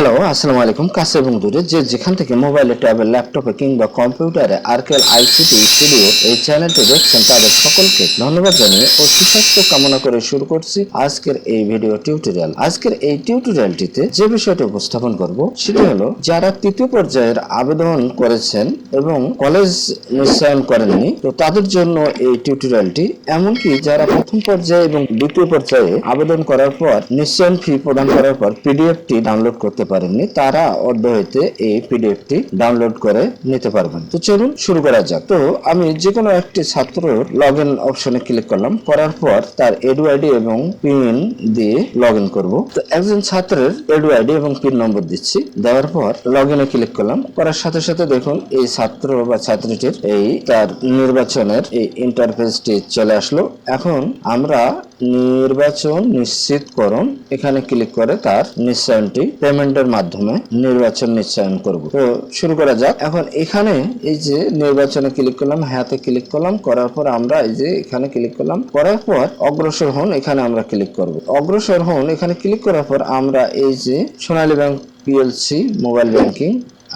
Hello আসসালামু আলাইকুম। কাছে এবং দূরে যে যেখান থেকে মোবাইলে ট্যাবে ল্যাপটপে কিংবা কম্পিউটারে আরকেল আইসিটি স্টুডিও এই চ্যানেলটি দেখছেন, তাদের সকলকে ধন্যবাদ জানিয়ে ও সুস্বাস্থ্য কামনা করে শুরু করছি আজকের এই ভিডিও টিউটোরিয়াল আজকের এই টিউটোরিয়ালটিতে যে বিষয়টি উপস্থাপন করব, সেটি হলো যারা তৃতীয় পর্যায়ের আবেদন করেছেন এবং কলেজ নিশ্চয়ন করেননি, তো তাদের জন্য এই টিউটোরিয়ালটি এমনকি যারা প্রথম পর্যায়ে এবং দ্বিতীয় পর্যায়ে আবেদন করার পর নিশ্চয়ন ফি প্রদান করার পর পিডিএফটি ডাউনলোড করতে পারেননি, তারা অর্ধ হইতে এই পিডিএফটি ডাউনলোড করে নিতে পারবেন। তো চলুন শুরু করা যাক। তো আমি যে কোনো একটি ছাত্রর লগ ইন অপশনে ক্লিক করলাম, করার পর তার এডু আইডি এবং পিন দিয়ে লগ ইন করব। তো একজন ছাত্রের এডু আইডি এবং পিন নম্বর দিচ্ছি, দেওয়ার পর লগ ইনে ক্লিক করলাম, করার সাথে সাথে দেখুন এই ছাত্র বা ছাত্রীটির এই তার নির্বাচনের এই ইন্টারফেসটি চলে আসলো। এখন আমরা নির্বাচন নিশ্চিতকরণ এখানে ক্লিক করে তার নিশ্চয়নটি পেমেন্টের মাধ্যমে নির্বাচন নিশ্চয়ন করব। তো শুরু করা যাক। এখন এখানে এই যে নির্বাচনে ক্লিক করলাম হ্যাঁতে ক্লিক করলাম, করার পর আমরা এই যে এখানে ক্লিক করলাম, করার পর অগ্রসর হন, এখানে আমরা ক্লিক করব। অগ্রসর হন, এখানে ক্লিক করার পর আমরা এই যে Sonali bank PLC mobile banking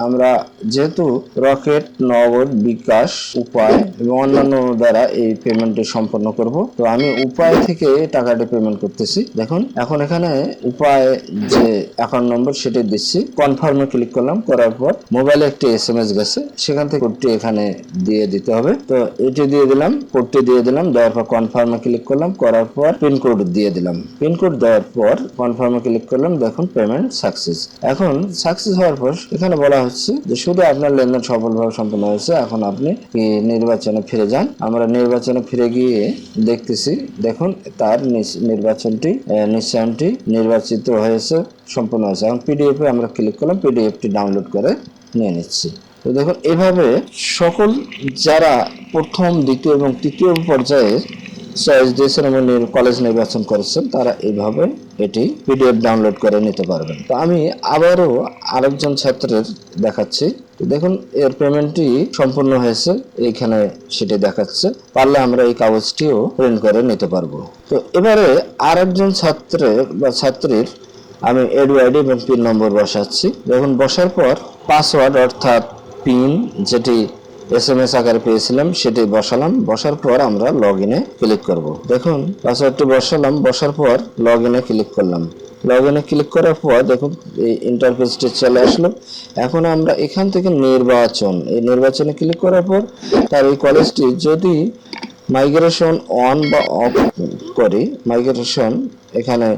আমরা যেহেতু রকেট, নগদ, বিকাশ, উপায় এবং অন্যান্য দ্বারা এই পেমেন্টটি সম্পন্ন করব, তো আমি উপায় থেকে টাকাটি পেমেন্ট করতেছি। দেখুন, এখন এখানে উপায় যে অ্যাকাউন্ট নম্বর সেটি দিচ্ছি। কনফার্মে ক্লিক করলাম, করার পর মোবাইলে একটি এস এম এস গেছে। সেখান থেকে কোডটি এখানে দিয়ে দিতে হবে। তো এটি দিয়ে দিলাম কোডটি দিয়ে দিলাম, দেওয়ার পর কনফার্মে ক্লিক করলাম, করার পর পিন কোড দিয়ে দিলাম। পিন কোড দেওয়ার পর কনফার্মে ক্লিক করলাম, দেখুন পেমেন্ট সাকসেস এখন সাকসেস হওয়ার পর এখানে বলা হচ্ছে যে শুধু আপনার লেনদেন সফলভাবে সম্পন্ন হয়েছে, এখন আপনি নির্বাচনে ফিরে যান? আমরা নির্বাচনে ফিরে গিয়ে দেখতেছি, দেখুন তার নির্বাচনটি নিশ্চয়নটি নির্বাচিত হয়েছে, সম্পূর্ণ হয়েছে। এখন পিডিএফে আমরা ক্লিক করলাম পিডিএফটি ডাউনলোড করে নিয়ে নিচ্ছি। তো দেখুন, এভাবে সকল যারা প্রথম, দ্বিতীয় এবং তৃতীয় পর্যায়ে চয়েস দিয়েছেন এবং কলেজ নির্বাচন করেছেন, তারা এইভাবে এটি পিডিএফ ডাউনলোড করে নিতে পারবেন। তো আমি আবারও আরেকজন ছাত্রের দেখাচ্ছি। দেখুন, এর পেমেন্টটি সম্পূর্ণ হয়েছে, এইখানে সেটি দেখাচ্ছে। পারলে আমরা এই কাগজটিও প্রিন্ট করে নিতে পারব। তো এবারে আরেকজন ছাত্রের বা ছাত্রীর আমি এডু আইডি এবং পিন নম্বর বসাচ্ছি। দেখুন, বসার পর পাসওয়ার্ড অর্থাৎ পিন যেটি এস এম এস আকারে পেয়েছিলাম সেটি বসালাম। বসার পর আমরা লগ ইনে ক্লিক করব। দেখুন পাসওয়ার্ডটি বসালাম, বসার পর লগ ইনে ক্লিক করলাম। লগ ইনে ক্লিক করার পর দেখুন, এই ইন্টারফেসটি চলে আসলো। এখন আমরা এখান থেকে নির্বাচন, এই নির্বাচনে ক্লিক করার পর তার এই কলেজটি যদি মাইগ্রেশন অন বা অফ করি মাইগ্রেশন এখানে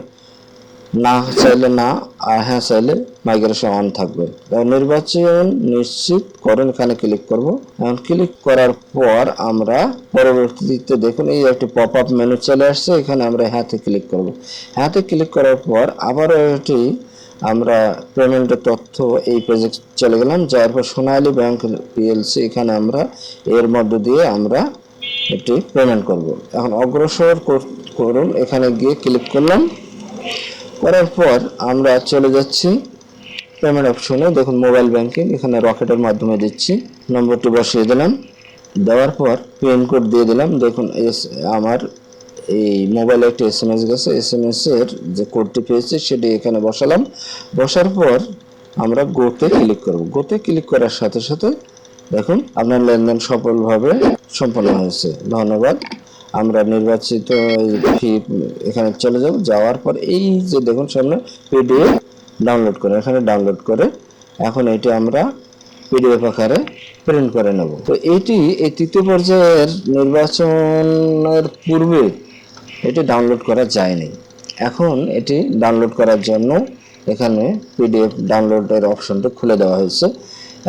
না চাইলে না হ্যাঁ চাইলে মাইগ্রেশন অন থাকবে। নির্বাচন নিশ্চিত করেন, এখানে ক্লিক করব। ক্লিক করার পর আমরা পরবর্তীতে দেখুন, এই একটি পপ আপ মেনু চলে আসছে, এখানে আমরা হ্যাঁতে ক্লিক করব। হ্যাঁতে ক্লিক করার পর আবারও এটি আমরা পেমেন্টের তথ্য এই পেজে চলে গেলাম, যার পর সোনালী ব্যাংক পিএলসি এখানে আমরা এর মধ্য দিয়ে আমরা এটি পেমেন্ট করব। এখন অগ্রসর কর- করুন, এখানে গিয়ে ক্লিক করলাম। করার পর আমরা চলে যাচ্ছি পেমেন্ট অপশনে দেখুন মোবাইল ব্যাংকিং এখানে রকেটের মাধ্যমে দিচ্ছি। নম্বরটি বসিয়ে দিলাম। দেওয়ার পর পিন কোড দিয়ে দিলাম। দেখুন, এস, আমার এই মোবাইলে একটি এস এম এস গেছে। এস এম এর যে কোডটি পেয়েছি, সেটি এখানে বসালাম। বসার পর আমরা গোতে ক্লিক করব। গোতে ক্লিক করার সাথে সাথে দেখুন, আপনার লেনদেন সফলভাবে সম্পন্ন হয়েছে। ধন্যবাদ। আমরা নির্বাচিত এখানে চলে যাব। যাওয়ার পর এই যে দেখুন সামনে পিডিএফ ডাউনলোড করে, এখানে ডাউনলোড করে এখন এটি আমরা পিডিএফ আকারে প্রিন্ট করে নেব। তো এইটি এই তৃতীয় পর্যায়ের নির্বাচনের পূর্বে এটি ডাউনলোড করা যায়নি। এখন এটি ডাউনলোড করার জন্য এখানে পিডিএফ ডাউনলোডের অপশনটা খুলে দেওয়া হয়েছে।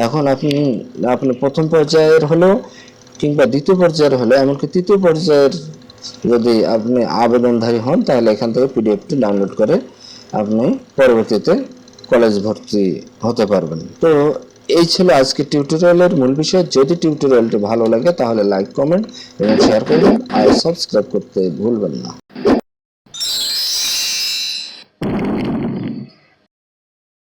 এখন আপনি আপনি প্রথম পর্যায়ের হলেও কিংবা দ্বিতীয় পর্যায়ের হলে, এমনকি তৃতীয় পর্যায়ের যদি আপনি আবেদনধারী হন, তাহলে এখান থেকে পিডিএফটি ডাউনলোড করে আপনি পরবর্তীতে কলেজ ভর্তি হতে পারবেন। তো এই ছিল আজকে টিউটোরিয়ালের মূল বিষয়। যদি টিউটোরিয়ালটি ভালো লাগে, তাহলে লাইক কমেন্ট এবং শেয়ার করবেন। আর সাবস্ক্রাইব করতে ভুলবেন না।